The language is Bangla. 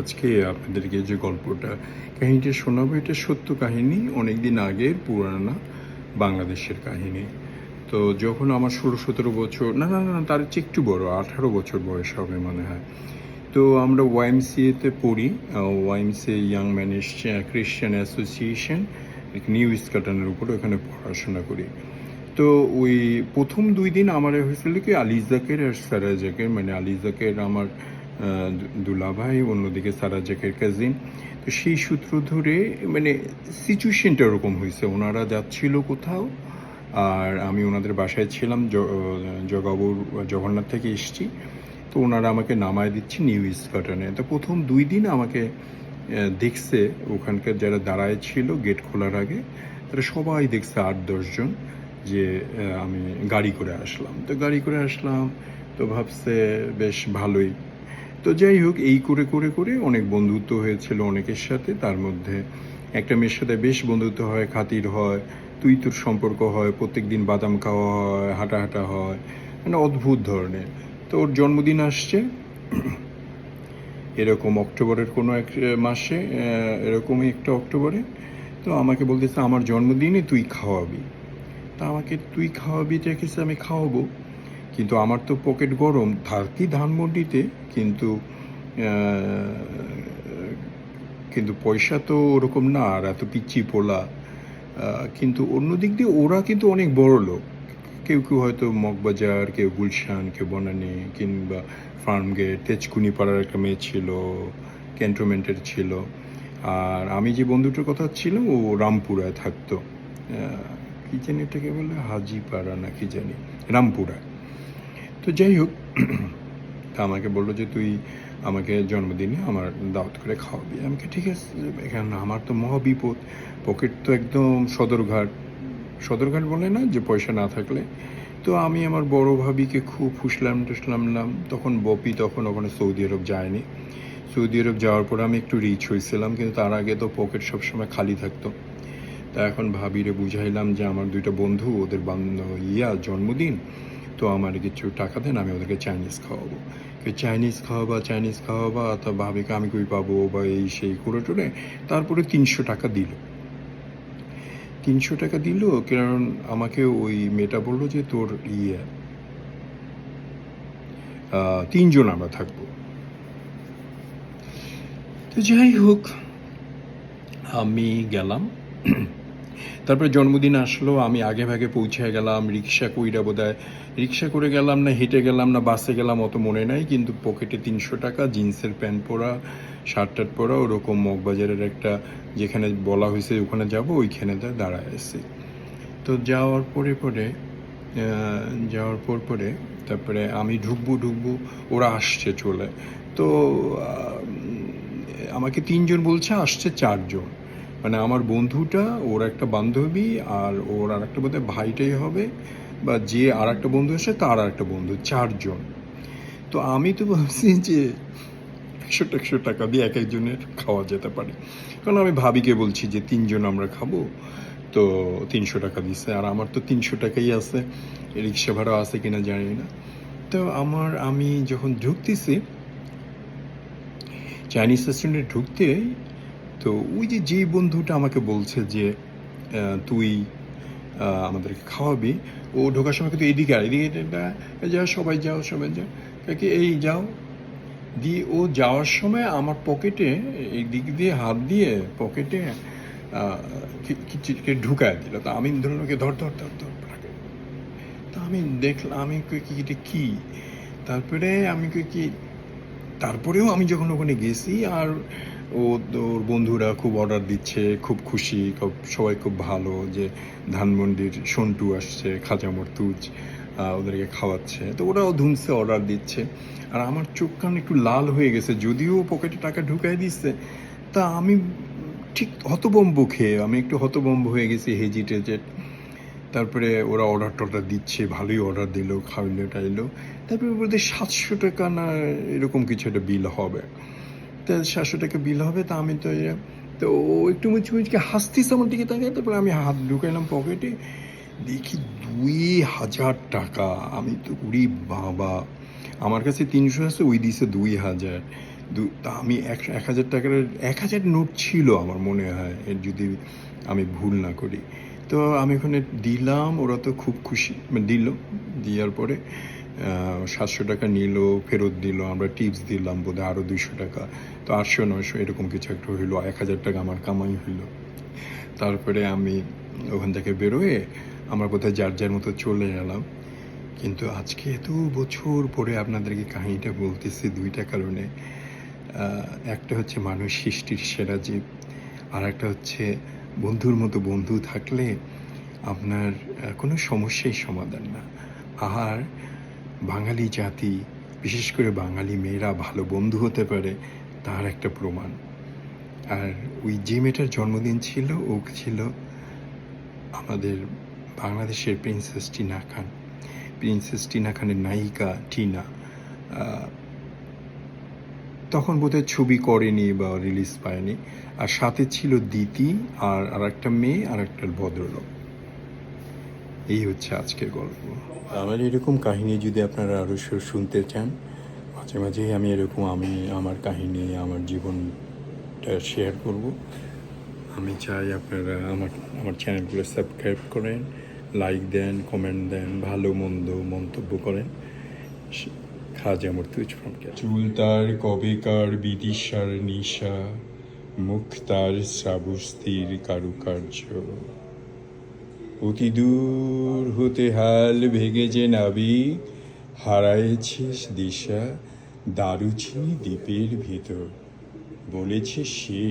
আজকে আপনাদেরকে যে গল্পটা, কাহিনীটা শোনাবো, এটা সত্য কাহিনী অনেক দিন আগের পুরানা বাংলাদেশের কাহিনী। তো যখন আমার ষোলো সতেরো বছর, না না না, তার চেয়ে একটু বড়, আঠারো বছর বয়স হবে মনে হয়। তো আমরা ওয়াইএমসিএতে পড়ি YMC young man Christian association new স্কাটনের উপর ওখানে পড়াশোনা করি। তো ওই প্রথম দুই দিন আমার হয়েছিল কি আলিজাকের আর সারাজাকের মানে আলিজাকের আমার দুলাভাই, অন্যদিকে সারাজাকের কাজিন। তো সেই সূত্র ধরে মানে সিচুয়েশনটা ওরকম হয়েছে। ওনারা যাচ্ছিল কোথাও, আর আমি ওনাদের বাসায় ছিলাম জগাবুর, জগন্নাথ থেকে এসেছি। তো ওনারা আমাকে নামায় দিচ্ছে নিউ স্কটনে তো প্রথম দুই দিন আমাকে দেখছে, ওখানকার যারা দাঁড়ায় ছিল গেট খোলার আগে, তারা সবাই দেখছে আট দশজন যে আমি গাড়ি করে আসলাম। তো গাড়ি করে আসলাম, তো ভাবছে, বেশ, ভালোই। তো যাই হোক, এই করে করে করে অনেক বন্ধুত্ব হয়েছিল অনেকের সাথে। তার মধ্যে একটা মেয়ের সাথে বেশ বন্ধুত্ব হয়, খাতির হয় তুই তোর সম্পর্ক হয় প্রত্যেক দিন বাদাম খাওয়া হয় হাঁটা হাঁটা হয় মানে অদ্ভুত ধরনের। তো ওর জন্মদিন আসছে। এরকম অক্টোবরের কোনো এক মাসে এরকমই একটা অক্টোবরে। তো আমাকে বলতেছে, আমার জন্মদিনে তুই খাওয়াবি। তা আমাকে, তুই খাওয়াবি? দেখেছে আমি খাওয়াবো? কিন্তু আমার তো পকেট গরম। থাকি ধানমন্ডিতে কিন্তু কিন্তু পয়সা তো ওরকম না, আর এত পিচ্ছি পোলা। কিন্তু অন্য দিক দিয়ে ওরা কিন্তু অনেক বড় লোক। কেউ কেউ হয়তো মগবাজার, কেউ গুলশান, কেউ বনানি, কিংবা ফার্মগেট তেজকুনি পাড়ার একটা মেয়ে ছিল, ক্যান্টনমেন্টের ছিল। আর আমি যে বন্ধুটার কথা ছিল, ও রামপুরায় থাকতো। কি জানি এটাকে বলে? হাজিপাড়া না কি জানি? রামপুরায়। তো যাই হোক, তা আমাকে বলল যে তুই আমাকে জন্মদিনে আমার দাওয়াত করে খাওয়াবি। আমাকে ঠিক আছে, এখানে আমার তো মহা বিপদ। পকেট তো একদম সদরঘাট। সদরঘাট বলে না যে পয়সা না থাকলে। তো আমি আমার বড় ভাবিকে খুব ফুসলাম টুসলামলাম তখন বপি তখন ওখানে সৌদি আরব যায়নি। সৌদি আরব যাওয়ার পর আমি একটু রিচ হয়েছিলাম, কিন্তু তার আগে তো পকেট সবসময় খালি থাকতো। তা এখন ভাবিরে বুঝাইলাম যে আমার দুইটা বন্ধু, ওদের বান্ধব ইয়া জন্মদিন তো আমার কিছু টাকা দেন, আমি ওদেরকে চাইনিজ খাওয়াবো। চাইনিজ খাওয়াবা চাইনিজ খাওয়াবা, তা ভাবিকে আমি কই পাবো বা এই সেই করে টোরে, তারপরে তিনশো টাকা দিল। তিনশো টাকা দিল, কারণ আমাকে ওই মেয়েটা বলল যে তোর ইয়ে তিনজন আমরা থাকব। তো যাই হোক, আমি গেলাম। তারপরে জন্মদিন আসলো, আমি আগে ভাগে পৌঁছে গেলাম, রিক্সা কইরা বোধ রিক্সা করে গেলাম না, হেঁটে গেলাম না, বাসে গেলাম অত মনে নাই, কিন্তু পকেটে তিনশো টাকা, জিন্সের প্যান্ট পরা, শার্ট টার্ট পরা, ওরকম মগবাজারের একটা যেখানে বলা হয়েছে ওখানে যাব, ওইখানে দাঁড়ায় এসেছি তো যাওয়ার পরে পরে যাওয়ার পর পরে, তারপরে আমি ঢুকবো ঢুকবো, ওরা আসছে চলে। তো আমাকে তিনজন বলছে, আসছে চারজন। মানে আমার বন্ধুটা, ওর একটা বান্ধবী আর ওর আর একটা বোধহয় ভাইটাই হবে, বা যে আর একটা বন্ধু আসে তার আর একটা বন্ধু, চারজন। তো আমি তো ভাবছি যে একশো একশো টাকা দিয়ে এক একজনের খাওয়া যেতে পারে। কারণ আমি ভাবিকে বলছি যে তিনজন আমরা খাব, তো তিনশো টাকা দিচ্ছে আর আমার তো তিনশো টাকাই আছে, রিক্সা ভাড়া আছে কিনা জানি না। তো আমার, আমি যখন ঢুকতেছি চাইনিজ রেস্টুরেন্টে ঢুকতে তো ওই যে যেই বন্ধুটা আমাকে বলছে যে তুই আমাদেরকে খাওয়াবি, ও ঢোকার সময় কিন্তু এদিকে আর, এদিকে যাও সবাই যাও সবাই যাও। কাকে এই যাও। দিয়ে ও যাওয়ার সময় আমার পকেটে, এই দিক দিয়ে, হাত দিয়ে পকেটে কিছু ঢুকায় দিল। তা আমি ধরুন ওকে ধর ধর ধর ধর। তা আমি দেখলাম, আমি কি এটা কি? তারপরে আমি কি? তারপরেও আমি যখন ওখানে গেছি আর ও ওর বন্ধুরা খুব অর্ডার দিচ্ছে খুব খুশি খুব সবাই খুব ভালো যে ধানমন্ডির সন্টু আসছে খাজা মর্তুজ আহ, ওদেরকে খাওয়াচ্ছে। তো ওরাও ধুমসে অর্ডার দিচ্ছে। আর আমার চোখ কান একটু লাল হয়ে গেছে যদিও পকেটে টাকা ঢুকাই দিচ্ছে তা আমি ঠিক হতবম্ব খেয়ে আমি একটু হতবম্ব হয়ে গেছি হেজিটেটেড তারপরে ওরা অর্ডার টর্ডার দিচ্ছে ভালোই অর্ডার দিল খাইলো টাইলো তারপরে বলতে সাতশো টাকা না এরকম কিছু একটা বিল হবে। তা সাতশো টাকা বিল হবে, তা আমি তো তো ও একটু মুচকি মুচকে হাসতিস আমার দিকে তাকায় তারপরে আমি হাত ঢুকাইলাম পকেটে। দেখি দুই হাজার টাকা। আমি তো উড়ি বাবা। আমার কাছে তিনশো আছে, ওই দিছে দুই হাজার। দু- তা আমি এক এক হাজার টাকার, এক হাজার নোট ছিল আমার মনে হয়, এর যদি আমি ভুল না করি। তো আমি ওখানে দিলাম, ওরা তো খুব খুশি। মানে দিল, দেওয়ার পরে সাতশো টাকা নিল, ফেরত দিল, আমরা টিপস দিলাম বোধহয় আরও দুইশো টাকা। তো আটশো, নয়শো এরকম কিছু একটা হইল, এক হাজার টাকা আমার কামাই হইল। তারপরে আমি ওখান থেকে বেরোয় আমরা কোথায় যার যার মতো চলে গেলাম কিন্তু আজকে এত বছর পরে আপনাদেরকে কাহিনীটা বলতেছি দুইটা কারণে। একটা হচ্ছে মানুষ সৃষ্টির সেরা জীব, আর একটা হচ্ছে বন্ধুর মতো বন্ধু থাকলে আপনার কোনো সমস্যাই সমাধান না। আর বাঙালি জাতি, বিশেষ করে বাঙালি মেয়েরা ভালো বন্ধু হতে পারে, তার একটা প্রমাণ। আর ওই যে মেয়েটার জন্মদিন ছিল ও ছিল আমাদের বাংলাদেশের প্রিন্সেস টিনা খান। প্রিন্সেস টিনা খানের নায়িকা টিনা। তখন বোধহয় ছবি করেনি বা রিলিজ পায়নি। আর সাথে ছিল দিতি, আর আর একটা মেয়ে আর একটা ভদ্রলোক। এই হচ্ছে আজকের গল্প। আমার এরকম কাহিনী যদি আপনারা আরও শুনতে চান মাঝে মাঝেই আমি এরকম আমি আমার কাহিনী আমার জীবনটা শেয়ার করব। আমি চাই আপনারা আমার আমার চ্যানেলগুলো সাবস্ক্রাইব করেন লাইক দেন কমেন্ট দেন ভালো মন্দ মন্তব্য করেন। খাজা মর্তুজ ফ্রম চুল তার কবেকার বিদিশার নিশা মুখ তার শ্রাবস্তির কারুকার্য। অতি দূর হতে হাল ভেগে যে নাবি হারাইছিস দিশা দারুচিনি দ্বীপের ভিতর বলেছে সে।